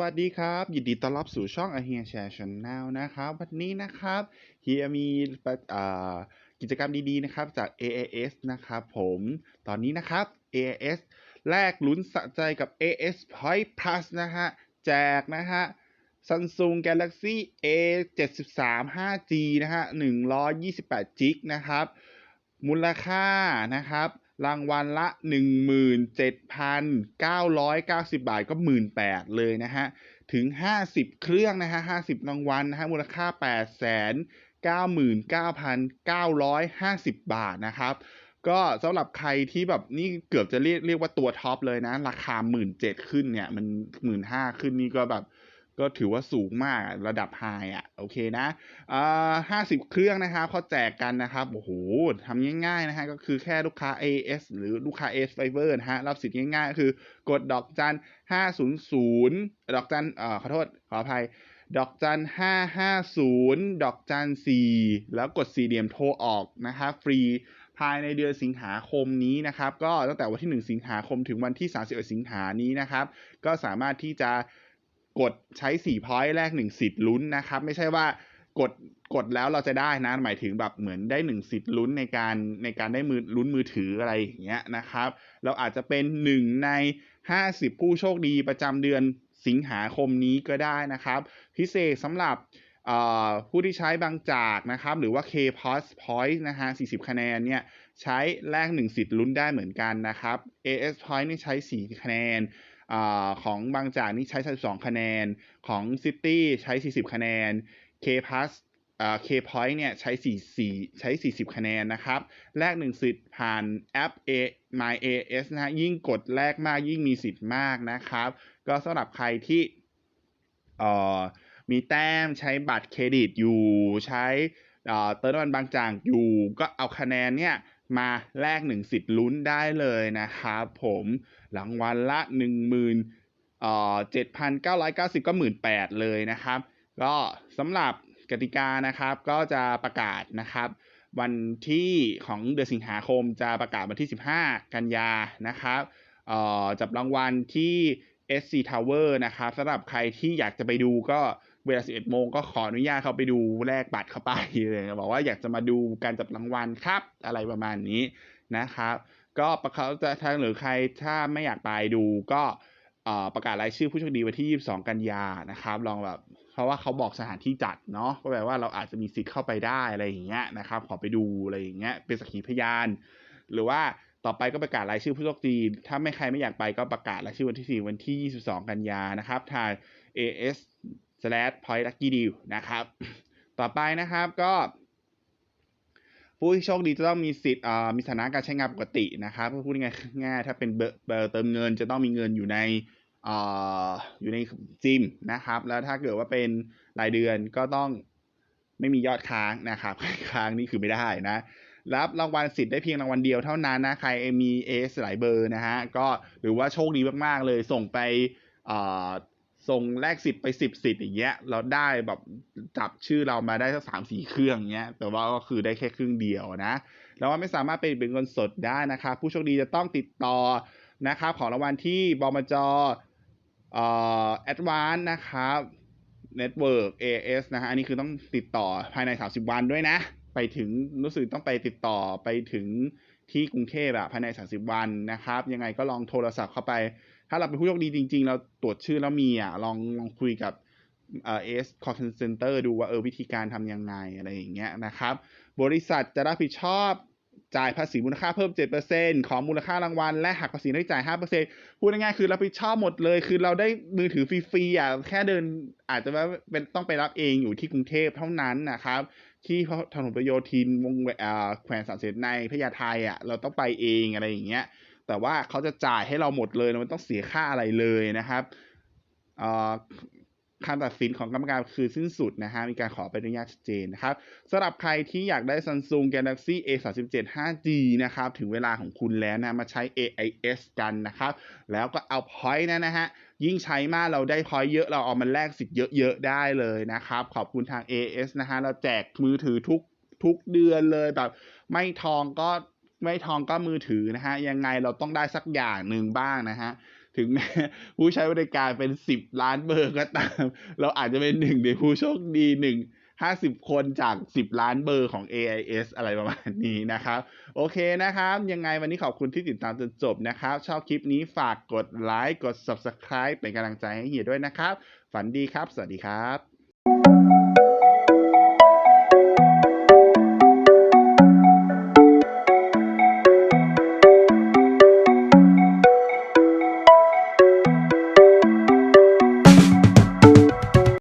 วัสดีครับ ยินดีต้อนรับสู่ช่อง a h e r Share Channel นะครับ วันนี้นะครับเฮียมีกิจกรรมดีๆนะครับจาก AAS นะครับผมตอนนี้นะครับ AAS แลกลุ้นสะใจกับ AS Point Plus นะฮะ แจกนะฮะ Samsung Galaxy A 7 3 5G นะฮะ 128จิกนะครับ มูลค่านะครับ รางวัลละ 17,990 บาทก็ 18,000เลยนะฮะ ถึง 50 เครื่องนะฮะ 50 รางวัลนะฮะ มูลค่า 899,950 บาทนะครับ ก็สำหรับใครที่แบบนี่เกือบจะเรียกเรียกว่าตัวท็อปเลยนะ ราคา 17,000ขึ้นเนี่ย มัน 15,000 ขึ้นนี่ก็แบบ ก็ถือว่าสูงมากระดับไฮอะโอเคนะอ่าห้าสิบเครื่องนะครับเขาแจกกันนะครับโอ้โหทำง่ายๆนะฮะก็คือแค่ลูกค้า AS หรือลูกค้า AS Fiber นะฮะรับสิทธิ์ง่ายๆก็คือกดดอกจันห้าศูนย์ศูนย์ดอกจันเอ่อขอโทษขออภัยดอกจันห้าห้าศูนย์ดอกจันสี่แล้วกดสี่เหลี่ยมโทรออกนะครับฟรีภายในเดือนสิงหาคมนี้นะครับ ก็ตั้งแต่วันที่ 1 สิงหาคมถึงวันที่ 31 สิงหานี้นะครับ ก็สามารถที่จะ กดใช้4พอยต์แรก1สิทธิ์ลุ้นนะครับ ไม่ใช่ว่ากดกดแล้วเราจะได้นะ หมายถึงแบบเหมือนได้1สิทธิ์ลุ้นในการในการได้มือลุ้นมือถืออะไรอย่างเงี้ยนะครับ เราอาจจะเป็น 1 ใน 50 ผู้โชคดีประจำเดือนสิงหาคมนี้ก็ได้นะครับ พิเศษสำหรับผู้ที่ใช้บางจากนะครับ หรือว่า K-POS Point นะฮะ 40 คะแนนเนี่ย ใช้แลก1สิทธิ์ลุ้นได้เหมือนกันนะครับ AS Point นี่ใช้ 4 คะแนน อของบางจากนี่ใช้ 32 คะแนน ของ City ใช้ 40 คะแนน K Plus อ่า K Point เนี่ยใช้ 44 ใช้ 40 คะแนนนะครับ แลก1สิทธิ์ผ่านแอป A My AS นะฮะ ยิ่งกดแลกมากยิ่งมีสิทธิ์มากนะครับ ก็สำหรับใครที่เอ่อมีแต้มใช้บัตรเครดิตอยู่ใช้เอ่อเติมน้ำมันบางจากอยู่ ก็เอาคะแนนเนี่ย มาแลกหนึ่งสิทธิ์ลุ้นได้เลยนะครับผมรางวัลละหนึ่งหมื่นเอ่อเจ็ดพันเก้าร้อยเก้าสิบก็หมื่นแปดเลยนะครับ ก็สำหรับกติกานะครับก็จะประกาศนะครับ วันที่ของเดือนสิงหาคมจะประกาศวันที่ 15 กันยานะครับจับรางวัลที่ SC Tower นะครับสำหรับใครที่อยากจะไปดูก็ เวลา 11 โมงก็ขออนุญาตเขาไปดูแลกบัตรเข้าไปเลยบอกว่าอยากจะมาดูการจับรางวัลครับ อะไรประมาณนี้นะครับ ก็ประเขาจะทางหรือใครถ้าไม่อยากไปดูก็ประกาศรายชื่อผู้โชคดีวันที่ 22 กันยานะครับ ลองแบบ เพราะว่าเขาบอกสถานที่จัดเนาะก็แปลว่าเราอาจจะมีสิทธิ์เข้าไปได้อะไรอย่างเงี้ยนะครับ ขอไปดูอะไรอย่างเงี้ยเป็นสักขีพยาน หรือว่าต่อไปก็ประกาศรายชื่อผู้โชคดี ถ้าไม่ใครไม่อยากไปก็ประกาศรายชื่อวันที่ 4 วันที่ 22 กันยานะครับ ทาง AS slash point lucky deal นะครับ ต่อไปนะครับก็ผู้ที่โชคดีจะต้องมีสิทธิ์อ่ามีสถานะการใช้งานปกตินะครับพูดง่ายง่ายถ้าเป็นเบอร์เติมเงินจะต้องมีเงินอยู่ในอ่าอยู่ในจิมนะครับ แล้วถ้าเกิดว่าเป็นรายเดือนก็ต้องไม่มียอดค้างนะครับ ค้างนี่คือไม่ได้นะ รับรางวัลสิทธิ์ได้เพียงรางวัลเดียวเท่านั้นนะใครมีเอสหลายเบอร์นะฮะก็หรือว่าโชคดีมากๆเลยส่งไปอ่า ส่งแลกสิทธิ์ไปสิบสิทธิ์อย่างเงี้ยเราได้แบบจับชื่อเรามาได้สักสามสี่เครื่องเงี้ย แต่ว่าก็คือได้แค่ครึ่งเดียวนะแล้วว่าไม่สามารถเป็นเป็นเงินสดได้นะครับผู้โชคดีจะต้องติดต่อนะครับของรางวัลที่บมจเอ่อแอดวานนะครับ Network AS นะฮะอันนี้คือต้องติดต่อภายใน 30 วันด้วยนะ ไปถึงรู้สึกต้องไปติดต่อไปถึง ที่กรุงเทพอะภายใน 30 วันนะครับ ยังไงก็ลองโทรศัพท์เข้าไป ถ้าเราเป็นผู้โชคดีจริง ๆ เราตรวจชื่อแล้วมีอะลองลองคุยกับเอ่อ AS Call Center ดูว่าเออวิธีการทำยังไงอะไรอย่างเงี้ยนะครับ บริษัทจะรับผิดชอบ จ่ายภาษีมูลค่าเพิ่ม 7%ของมูลค่ารางวัล และหักภาษีหน้าที่จ่าย 5%พูดง่ายๆคือรับผิดชอบหมดเลย คือเราได้มือถือฟรีๆอะแค่เดินอาจจะว่าเป็นต้องไปรับเองอยู่ที่กรุงเทพเท่านั้นนะครับ ที่ถนนประโยธินวงแหวนอ่าแขวงสามเสนในพญาไทอะเราต้องไปเองอะไรอย่างเงี้ย แต่ว่าเขาจะจ่ายให้เราหมดเลยเราไม่ต้องเสียค่าอะไรเลยนะครับอ่อ คำตัดสินของกรรมการคือสิ้นสุดนะฮะ มีการขอไปอนุญาตชัดเจนนะครับสำหรับใครที่อยากได้ Samsung Galaxy A 3 7 5G นะครับ ถึงเวลาของคุณแล้วนะ มาใช้ AIS กันนะครับ แล้วก็เอา point นะนะฮะ ยิ่งใช้มากเราได้ point เยอะ เราเอามาแลกสิทธิ์เยอะๆ ได้เลยนะครับ ขอบคุณทาง ais นะฮะ เราแจกมือถือทุกทุกเดือนเลยแบบ ไม่ทองก็ไม่ทองก็มือถือนะฮะ ยังไงเราต้องได้สักอย่างหนึ่งบ้างนะฮะ ถึงแม้ผู้ใช้บริการเป็นสิบล้านเบอร์ก็ตาม เราอาจจะเป็นหนึ่งในผู้โชคดีหนึ่งห้าสิบคนจากสิบล้านเบอร์ของ AIS อะไรประมาณนี้นะครับ โอเคนะครับ ยังไงวันนี้ขอบคุณที่ติดตามจนจบนะครับ ชอบคลิปนี้ฝากกดไลค์กด Subscribe เป็นกำลังใจให้เฮียด้วยนะครับ ฝันดีครับ สวัสดีครับ